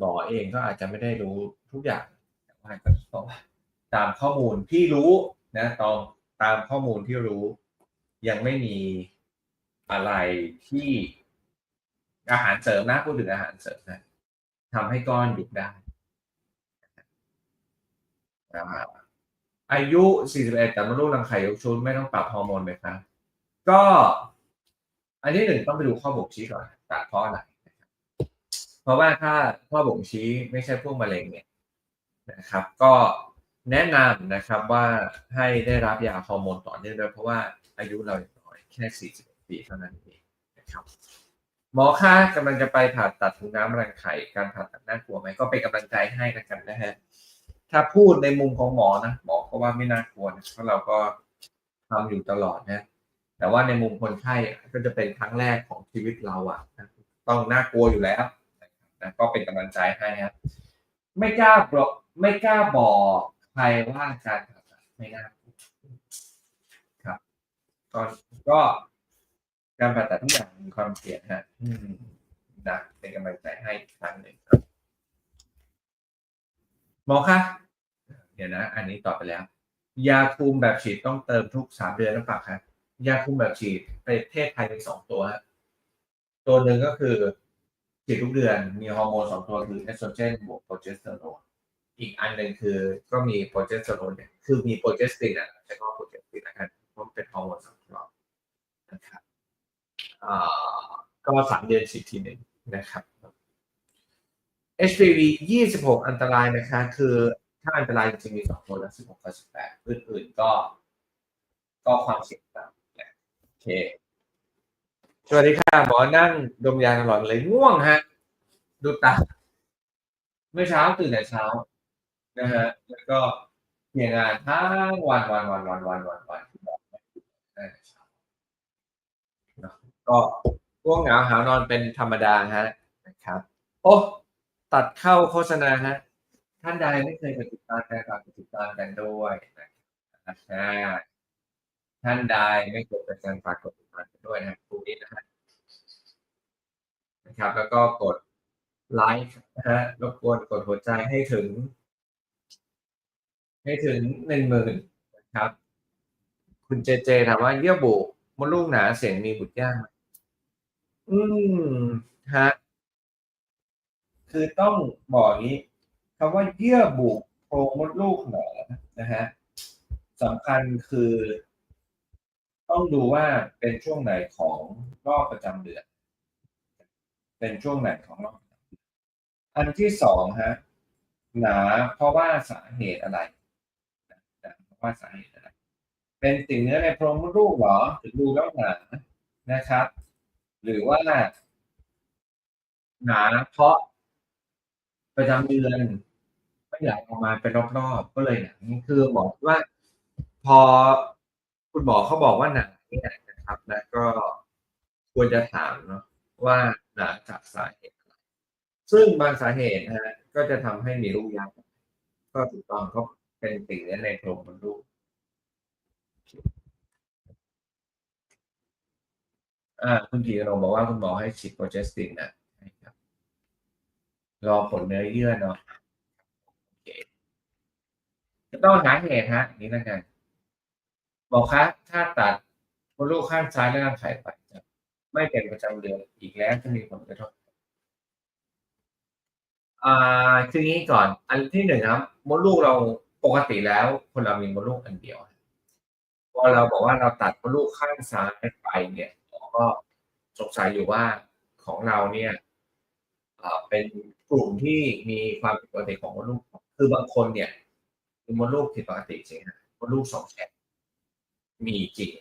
หมอเองก็อาจจะไม่ได้รู้ทุกอย่างแต่ว่าก็ต้องตามข้อมูลที่รู้นะตองตามข้อมูลที่รู้ ยังไม่มีอะไรที่อาหารเสริมนะพูดถึงอาหารเสริมนะทำให้ก้อนยุบได้อ่าอายุ 41 แต่มดลูกรังไข่ยกชุดไม่ต้องปรับฮอร์โมนไหมครับ ก็ อันที่หนึ่งต้องไปดูข้อบ่งชี้ก่อนตัดเพราะอะไร เพราะว่าถ้าข้อบ่งชี้ไม่ใช่พวกมะเร็งเนี่ยนะครับ ก็แนะนำนะครับว่าให้ได้รับยาฮอร์โมนต่อเนื่องด้วยเพราะว่าอายุเราอย่างน้อยแค่ 41 ปีเท่านั้นเองนะครับหมอคะกำลังจะไปผ่าตัดถุงน้ำรังไข่การผ่าตัดน่ากลัวไหมก็เป็นกำลังใจให้กันกันนะฮะถ้าพูดในมุมของหมอนะหมอก็ว่าไม่น่ากลัวนะเพราะเราก็ทำอยู่ตลอดนะแต่ว่าในมุมคนไข้ก็จะเป็นครั้งแรกของชีวิตเราอะนะต้องน่ากลัวอยู่แล้ว นะก็เป็นกำลังใจให้ครับ ไม่กล้าบอกไม่กล้าบอกใครว่าการผ่าตัดไม่น่ากลัวครับก็ก็การผ่าตัดทุกอย่างมีความเสี่ยงฮะนะเป็นกำลังใจให้ครั้งหนึ่งครับหมอคะเดี๋ยวนะ อันนี้ตอบไปแล้ว ยาคุมแบบฉีดต้องเติมทุกสามเดือนหรือเปล่าครับยาคุมแบบฉีดประเทศไทยมีสองตัวฮะตัวหนึ่งก็คือ ฉีดทุกเดือนมีฮอร์โมนสองตัวคือเอสโตรเจนบวกโปรเจสเตอโรนอีกอันหนึ่งคือก็มีโปรเจสเตอโรนเนี่ยคือมีโปรเจสตินอะใช้คำว่าโปรเจสตินนะครับเพราะมันเป็นฮอร์โมนสังเคราะห์นะครับอ่าก็สามเดือนฉีดทีหนึ่งนะครับ HPV 26 อันตรายนะคะ คือถ้าอันตรายจริงๆมีสองตัวนะ16กับ18อื่นๆก็ ก็ความเสี่ยงต่ำโอเค สวัสดีค่ะหมอนั่งดมยาตลอดเลยง่วงฮะ ดูตาเมื่อเช้าตื่นแต่เช้านะฮะแล้วก็เพียงานทั้งวันวันวันวันวันวันวันก็ง่วงเหงาหานอนเป็นธรรมดาฮะนะครับ โอ้ตัดเข้าโฆษณาฮะ ท่านใดไม่เคยกดติดตามกันฝากกดติดตามกันด้วยนะครับอ่าท่านใดไม่กดติดตามฝากกดติดตามกันด้วยนะครับตรงนี้นะฮะ นะครับ แล้วก็กดไลค์นะฮะรบกวนกดหัวใจให้ถึง ให้ถึงหนึ่งหมื่นนะครับ คุณเจเจถามว่าเยื่อบุมดลูกหนาเสียงมีบุตรยากไหมอืมฮะคือต้องบอกนี้คำว่าเยื่อบุโพรงมดลูกหนานะฮะสำคัญคือ ต้องดูว่าเป็นช่วงไหนของรอบประจำเดือน เป็นช่วงไหนของรอบอันที่สองฮะหนาเพราะว่าสาเหตุอะไรเพราะว่าสาเหตุอะไร เป็นติ่งเนื้อในโพรงมดลูกหรอถึงดูแล้วหนานะครับ หรือว่า หนาเพราะประจำเดือนไม่ไหลออกมาเป็นรอบๆก็เลยหนานี่คือหมอว่า พอคุณหมอเขาบอกว่าหนาเนี่ยนะครับ แล้วก็ควรจะถามเนาะว่า นาจากสาเหตุอะไรซึ่งบางสาเหตุนะฮะก็จะทำให้มีลูกยากก็ถูกต้องก็เป็นติ่งนื้ในโพรงมดลูกอ่าคุณธีรงบอกว่าคุณหมอให้ฉีดโปรเจสตินนะใช่ครับ รอผลเนื้อเยื่อเนาะโอเคจะต้องหาเหตุฮะอย่นี้แล้วกันบอกคะถ้าตัดมดลูกข้างซ้ายและข้างไข่ไปจะ ไม่เป็นประจำเดือนอีกแล้วจะมีผลกระทบอ่าคืองี้ก่อน อันที่หนึ่งครับมดลูกเราปกติแล้ว คนเรามีมดลูกอันเดียวพอเราบอกว่าเราตัดมดลูกข้างซ้ายไปเนี่ยก็สงสัยอยู่ว่าของเราเนี่ยเป็นกลุ่มที่มีความผิดปกติของมดลูก คือบางคนเนี่ยมีมดลูกผิดปกติจริงฮะมดลูกสองแฉกมีจริง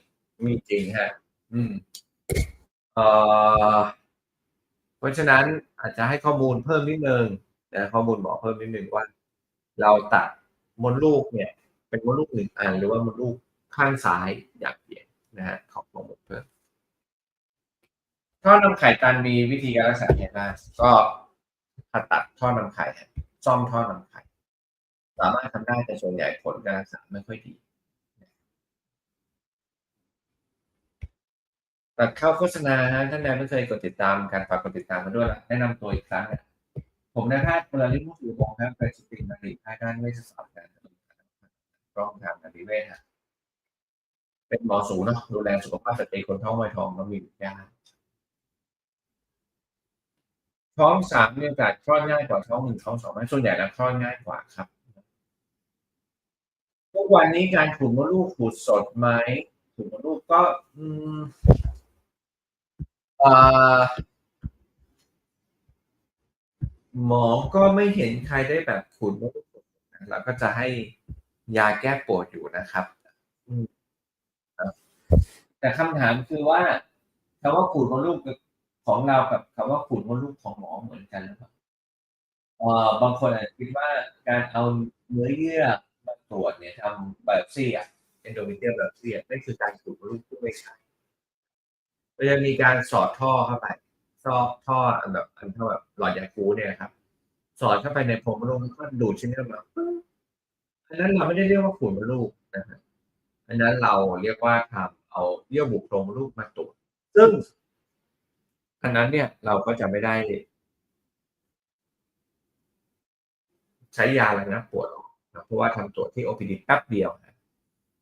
มีจริงฮะ อืม เพราะฉะนั้นอาจจะให้ข้อมูลเพิ่มนิดนึงนะข้อมูลบอกเพิ่มนิดนึงว่า เราตัดมดลูกเนี่ย เป็นมดลูกหนึ่งอันหรือว่ามดลูกข้างซ้ายอย่างเดียวนะฮะขอข้อมูลเพิ่มท่อนำไข่ตันมีวิธีการรักษาอย่างไรก็ผ่าตัดท่อนำไข่ซ่อมท่อนำไข่สามารถทำได้แต่ส่วนใหญ่ผลการรักษาไม่ค่อยดี ตัดเข้าโฆษณาฮะท่านใดไม่เคยกดติดตามการฝากกดติดตามมาด้วยละแนะนำตัวอีกครั้งนะผมนายแพทย์เวลาลิมุสุวงศ์ครับเป็นสตินารีแพทย์ด้านเวชศาสตร์การกล้องทางนารีเวชฮะเป็นหมอสูเนาะดูแลสุขภาพสตรีคนท้องวัยทองก็มีอย่ากท้องสามมีโอกาสคลอดง่ายกว่าท้องหนึ่งท้องสองไหมส่วนใหญ่แล้วคลอดง่ายกว่าครับทุกวันนี้การขูดมดลูกขูดสดไหมขูดมดลูกก็ อืม หมอก็ไม่เห็นใครได้แบบขูดมดลูกสดนแล้วก็จะให้ยาแก้ปวดอยู่นะครับแต่คำถามคือว่าคำว่าขูดมดลูกของเรากับคำว่าขูดมดลูกของหมอเหมือนกันหรือเปล่าเอ่อบางคนอาจจะคิดว่าการเอาเนื้อเยื่อมาตรวจเนี่ยทำไบโอปซี่อะเอนโดเมเทียมไบซี่นั่นคือการขูดมดลูกที่ไม่ใช่ ก็จะมีการสอดท่อเข้าไปซอกท่อแบบอันเท่าแบบหลอดยาคูเนี่ยครับ สอดเข้าไปในโพรงมดลูกแล้วก็ดูดชิ้นเนื้อมาอันนั้นเราไม่ได้เรียกว่าขูดมดลูกนะฮะอันนั้นเราเรียกว่าทำเอาเยื่อบุโพรงมดลูกมาตรวจซึ่งอันนั้นเนี่ยเราก็จะไม่ได้ ใช้ยาระงับปวดออกนะเพราะว่าทำตรวจที่ OPD แป๊บเดียวนะ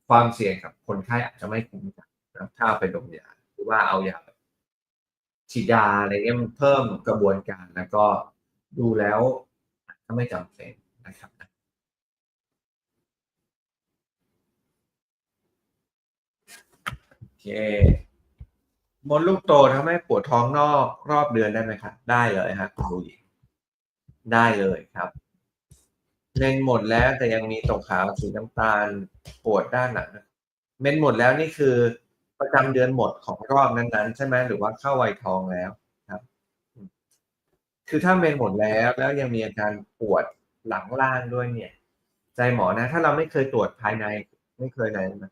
ความเสี่ยงกับคนไข้อาจจะไม่คุ้มกันนะถ้าเอาไปดมยา รือว่าเอายาแบบฉีดยาอะไรเงี้ยมันเพิ่มกระบวนการแล้วก็ดูแล้วถ้าไม่จำเป็นนะครับโอเคมดลูกโตทำให้ปวดท้องนอกรอบเดือนได้ไหมครับได้เลยครับคุณผู้หญิงได้เลยครับเมนหมดแล้วแต่ยังมีตรงขาวสีน้ำตาลปวดด้านหลังเมนหมดแล้วนี่คือ ประจำเดือนหมดของรอบนั้นๆ ใช่ไหมหรือว่าเข้าวัยทองแล้วครับ คือถ้าเมนหมดแล้วแล้วยังมีอาการปวดหลังล่างด้วยเนี่ย ใจหมอนะ ถ้าเราไม่เคยตรวจภายในไม่เคยไหนนะ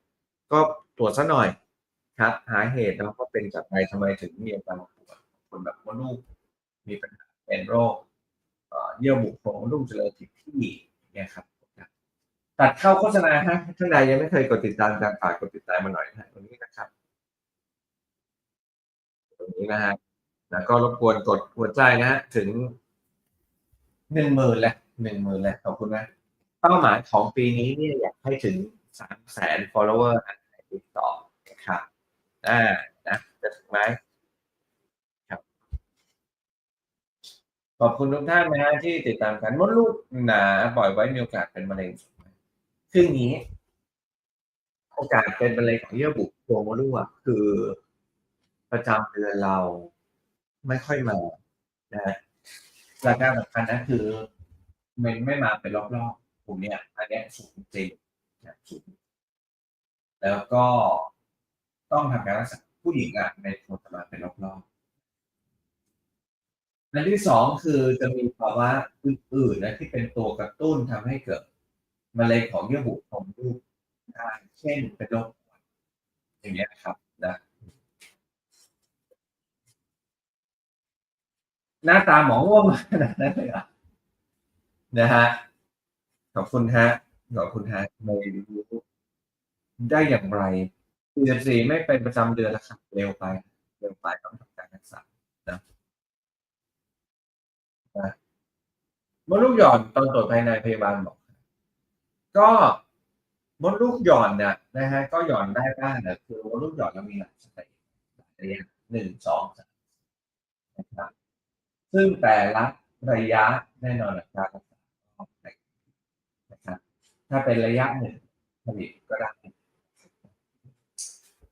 ก็ตรวจซะหน่อยครับ หาเหตุแล้วก็เป็นจากอะไรทำไมถึงมีอาการปวดคนแบบมดลูกมีปัญหาเป็นโรคเอ่อเยื่อบุโพรงลูกเจริญผิดที่เนี่ยครับตัดเข้าโฆษณาฮะท่านใดยังไม่เคยกดติดตามการฝากกดติดตามมาหน่อยนะตรงนี้นะครับ รงนี้นะฮะแล้วก็รบกวนกดหัวใจนะฮะถึงหนึ่งหมื่นแล้วหนึ่งหมื่นแล้วขอบคุณนะเป้าหมายของปีนี้เนี่ยอยากให้ถึงสามแสน follower ในติ๊กต็อกนะครับอ่านะจะถึงไหมครับ ขอบคุณทุกท่านนะฮะที่ติดตามกันมดลูกหนาปล่อยไว้มีโอกาสเป็นมะเร็งคืออย่างนี้ โอกาสเป็นมะเร็งของเยื่อบุโพรงมดลูกคือ ประจำเดือนเราไม่ค่อยมานะหลักการสำคัญนะคือมันไม่มาเป็นรอบๆกลุ่มเนี้ยอันนี้สูงจริงนะสูงแล้วก็ต้องทำการรักษาผู้หญิงอะในควรจะมาเป็นรอบๆอันที่สองคือจะมีภาวะอื่นๆนะที่เป็นตัวกระตุ้นทำให้เกิดมะเร็งของเยื่อบุโพรงลูกได้เช่นเป็นโรคอย่างเงี้ยครับนะ หน้าตาหมอง่วงขนาดนั้นเลยนะฮะขอบคุณฮะขอบคุณฮะไม่รู้ได้อย่างไร PFC ไม่เป็นประจำเดือนแล้วครับเร็วไปเร็วไปต้องทำการรักษานะนะมดลูกหย่อนตอนตรวจภายในพยาบาลบอกก็มดลูกหย่อนเนี่ยนะฮะก็หย่อนได้บ้างนะคือมดลูกหย่อนเรามีหลายสเต็ปหลายระยะหนึ่งสองสาม ซึ่งแต่ละระยะแน่นอนการรักษานะครับ ถ้าเป็นระยะหนึ่งผลิตก็ได้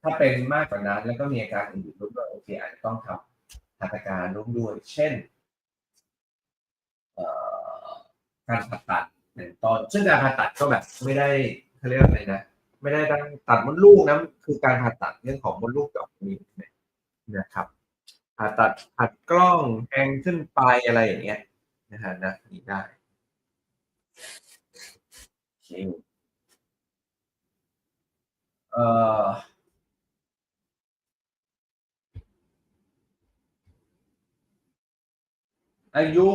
ถ้าเป็นมากกว่านั้นแล้วก็มีอาการอื่นร่วมด้วยโอเคอาจจะต้องทำหัตถการร่วมด้วย เช่นการผ่าตัดเป็นต้นซึ่งการผ่าตัดก็แบบไม่ได้เขาเรียกอะไรนะไม่ได้ตั้งตัดมดลูกนะคือการผ่าตัดเรื่องของมดลูกกับมีนะครับ ผ่าตัดผัดกล้องแทงขึ้นไปอะไรอย่างเงี้ยนะฮะนะนี่ได้เอ่ออายุ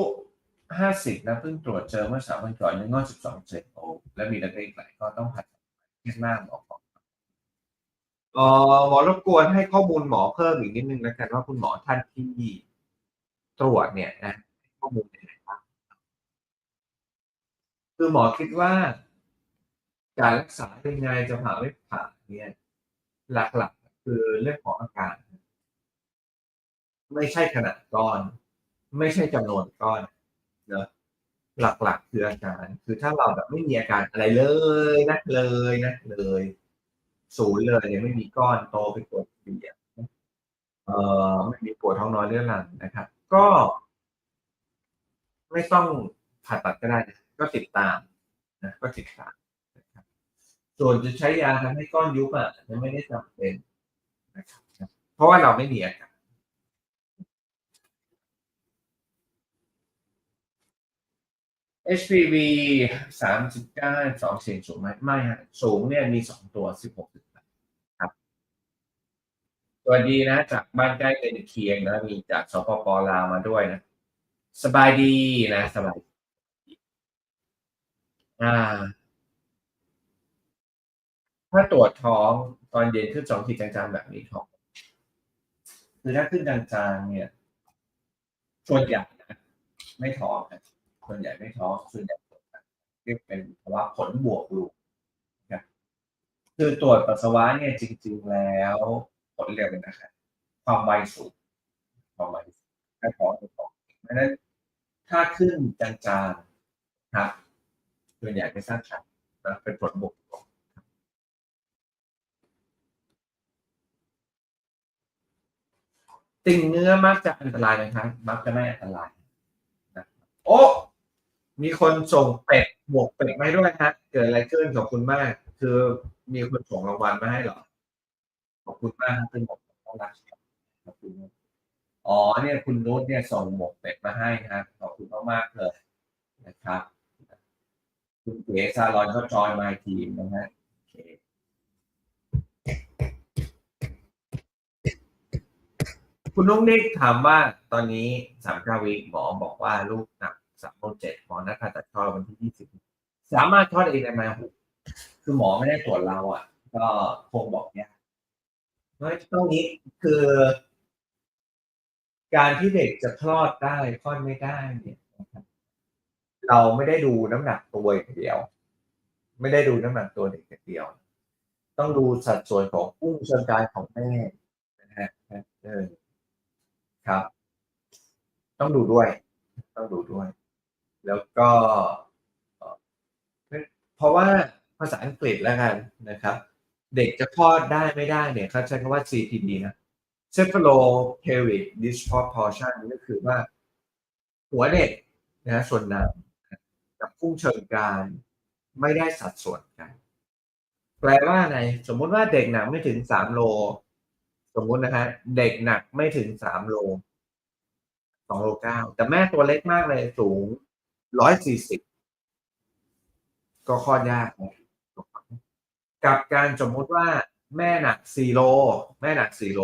ห้าสิบนะเพิ่งตรวจเจอเมื่อสามวันก่อนยังงอสิบสองเซนโอและมีระดับอีกหลายก็ต้องผ่าตัดเครียดมากหมอบอกเอ่ อหมอรบกวนให้ข้อมูลหมอเพิ่มอีกนิดนึงแล้วกันว่าคุณหมอท่านที่ตรวจเนี่ยนะข้อมูลยังไงบ้างคือหมอคิดว่า การรักษายังไงจะผ่าไม่ผ่าเนี่ยหลักๆ คือเรื่องของอาการ ไม่ใช่ขนาดก้อน ไม่ใช่จำนวนก้อนเนอะหลักๆ คืออาการ คือถ้าเราแบบไม่มีอาการอะไรเลยนะเลยนะเลย ศูนย์เลยยังไม่มีก้อนโตเป็นตัวเบียดเอ่อไม่มีปวดท้องน้อยเรื้อรังนะครับ ก็ ไม่ต้องผ่าตัดก็ได้นะก็ติดตามนะก็ติดตามนะครับส่วนจะใช้ยาทำให้ก้อนยุบอะยังไม่ได้จำเป็นนะครับเพราะว่าเราไม่มีอาการ HPV สามสิบเก้าสองเสียงสูงไหมไม่ฮะสูงเนี่ยมีสองตัวสิบหกสิบครับสวัสดีนะ จากบ้านใกล้เป็นเคียงนะ มีจากสปปลาวมาด้วยนะ สบายดีนะสบายอ่า ถ้าตรวจท้องตอนเย็นขึ้นสองขีดจางๆแบบนี้ท้องคือถ้าขึ้นจางๆเนี่ยส่วนใหญ่นะไม่ท้องนะ ส่วนใหญ่ไม่ท้องส่วนใหญ่เรียกเป็นภาวะผลบวกลูกนะคือตรวจปัสสาวะเนี่ยจริง ๆ แล้วผลเร็วนะครับความไวสูงความไวสูงถ้าท้องท้องเพราะฉะนั้นถ้าขึ้นจางๆครับส่วนใหญ่ไม่ทราบชัดนะเป็นผลบวกติ่งเนื้อมักจะอันตรายไหมครับมักจะไม่อันตราย มีคนส่งเป็ดหมวกเป็ดมาให้ด้วยฮะ เกิดอะไรขึ้นขอบคุณมาก คือมีคนส่งรางวัลมาให้เหรอ ขอบคุณมากครับเป็นหมวกเป็ดน่ารักครับขอบคุณอ๋อเนี่ยคุณนุชเนี่ยส่งหมวกเป็ดมาให้ครับขอบคุณมากๆเลยนะครับ คุณเก๋ซาลอนก็จอยมาทีมนะฮะคุณนุ๊กนิกถามว่าตอนนี้สามกาวีหมอบอกว่าลูกหนัก สามโลเจ็ดหมอนัดผ่าตัดคลอดวันที่ยี่สิบสามารถคลอดเองได้ไหมหูคือหมอไม่ได้ตรวจเราอะ ก็คงบอกยากเพราะตรงนี้คือ การที่เด็กจะคลอดได้คลอดไม่ได้เนี่ยเราไม่ได้ดูน้ำหนักตัวอย่างเดียว ไม่ได้ดูน้ำหนักตัวเด็กอย่างเดียว ต้องดูสัดส่วนของอุ้งเชิงกานของแม่นะฮะเออครับ ต้องดูด้วย ต้องดูด้วย แล้วก็เพราะว่าภาษาอังกฤษแล้วกันนะครับ เด็กจะคลอดได้ไม่ได้เนี่ยเขาใช้คำว่า CPD นะ Cephalopelvic Disproportion นี่ก็คือว่า หัวเด็กนะส่วนหนังกับพุ่งเชิงกานไม่ได้สัดส่วนกัน แปลว่าไงสมมุติว่าเด็กหนักไม่ถึงสามโล สมมุตินะฮะเด็กหนักไม่ถึงสามโลสองโลเก้าแต่แม่ตัวเล็กมากเลยสูง ร้อยสี่สิบก็คลอยากนะกับการสมมุติว่าแม่หนักสี่โล แม่หนักสี่โล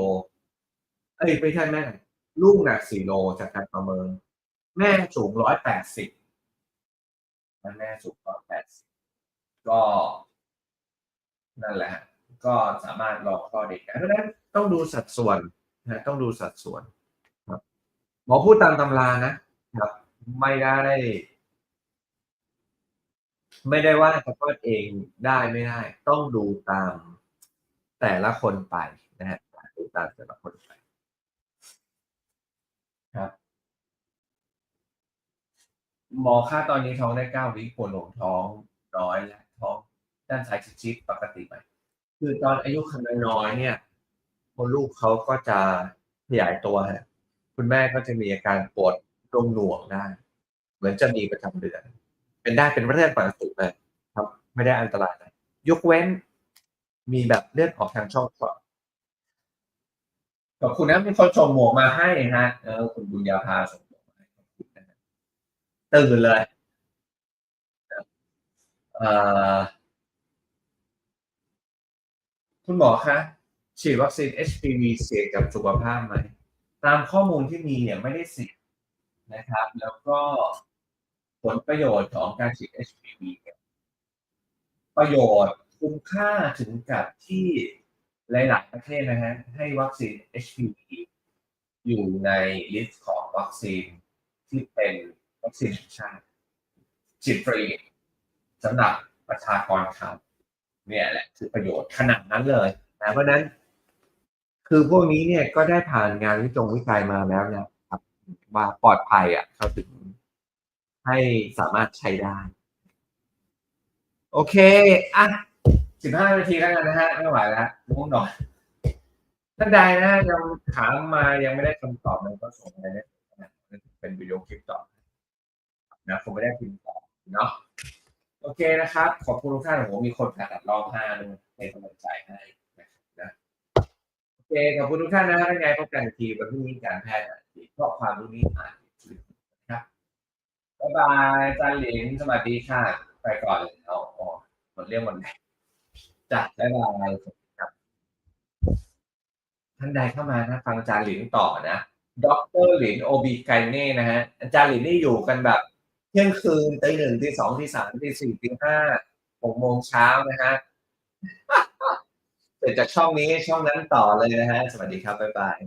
เอ้ยไม่ใช่แม่หนักลูกหนักสี่โลจากการประเมิน แม่สูงร้อยแปดสิบแม่สูงร้อยแปดสิบก็ นั่นแหละ ก็สามารถรอคลอเด็กได้เพราะฉะนั้นต้องดูสัดส่วนนะต้องดูสัดส่วนครับหมอพูดตามตำรานะครับ ไม่ได้ ไม่ได้ว่าจะคลอดเองได้ไม่ได้ ต้องดูตามแต่ละคนไปนะฮะดูตามแต่ละคนไป ครับ หมอค่าตอนนี้ท้องได้เก้าวิปวดหลงท้องน้อยและท้องด้านซ้ายชิดๆปกติไหมคือตอนอายุคันน้อยเนี่ยมดลูกเขาก็จะขยายตัวฮะคุณแม่ก็จะมีอาการปวดตรงหน่วงได้ เหมือนจะมีประจำเดือน เป็นได้เป็นเรื่องปกติเลยครับ ไม่ได้อันตรายนะยกเว้นมีแบบเลือดออกทางช่องคลอดขอบคุณนะมีคนส่งหมวกมาให้ฮะเออคุณบุญญาภาส่งหมวกมาให้ตื่นเลยเออคุณหมอคะฉีดวัคซีน HPV เสี่ยงกับสุขภาพไหม ตามข้อมูลที่มีเนี่ยไม่ได้เสี่ยงนะครับ แล้วก็ ผลประโยชน์ของการฉีด HPV ประโยชน์คุ้มค่าถึงกับที่หลาย ๆ ประเทศนะฮะให้วัคซีน HPV อยู่ในลิสต์ของวัคซีนที่เป็นวัคซีนชาติฉีดฟรีสำหรับประชากรเขาเนี่ยแหละคือประโยชน์ขนาดนั้นเลยนะเพราะฉะนั้น คือพวกนี้เนี่ยก็ได้ผ่านงานวิจงวิจัยมาแล้วนะครับว่าปลอดภัยอะเขาถึง ให้สามารถใช้ได้ โอเค อะสิบห้านาทีแล้วกันนะฮะ ไม่ไหวแล้วง่วงนอนท่านใดนะยังถามมายังไม่ได้คำตอบเลยก็ส่งมาได้นะเป็นวิดีโอคลิปต่อนะคงไม่ได้พิมพ์ต่อเนาะโอเคนะครับ ขอบคุณทุกท่านผมมีคนผ่าตัดรอบห้าด้วยเป็นกำลังใจให้นะโอเคขอบคุณทุกท่านนะฮะยังไงพบกันอีกทีวันพรุ่งนี้การแพทย์อ่านอีกเพราะความรู้นี้อ่าน บ๊ายบายอาจารย์หลินสวัสดีค่ะ ไปก่อนเลยเอาอ๋อหมดเรื่องหมดเลยจ้ะบ๊ายบายครับท่านใดเข้ามานะฟังอาจารย์หลินต่อนะดรหลินโอบีไกเน่นะฮะอาจารย์หลินนี่อยู่กันแบบเที่ยงคืนตีหนึ่งตีสองตีสามตีสี่ตีห้าหกโมงเช้านะฮะเสร็จจากช่องนี้ช่องนั้นต่อเลยนะฮะ สวัสดีครับ บ๊ายบาย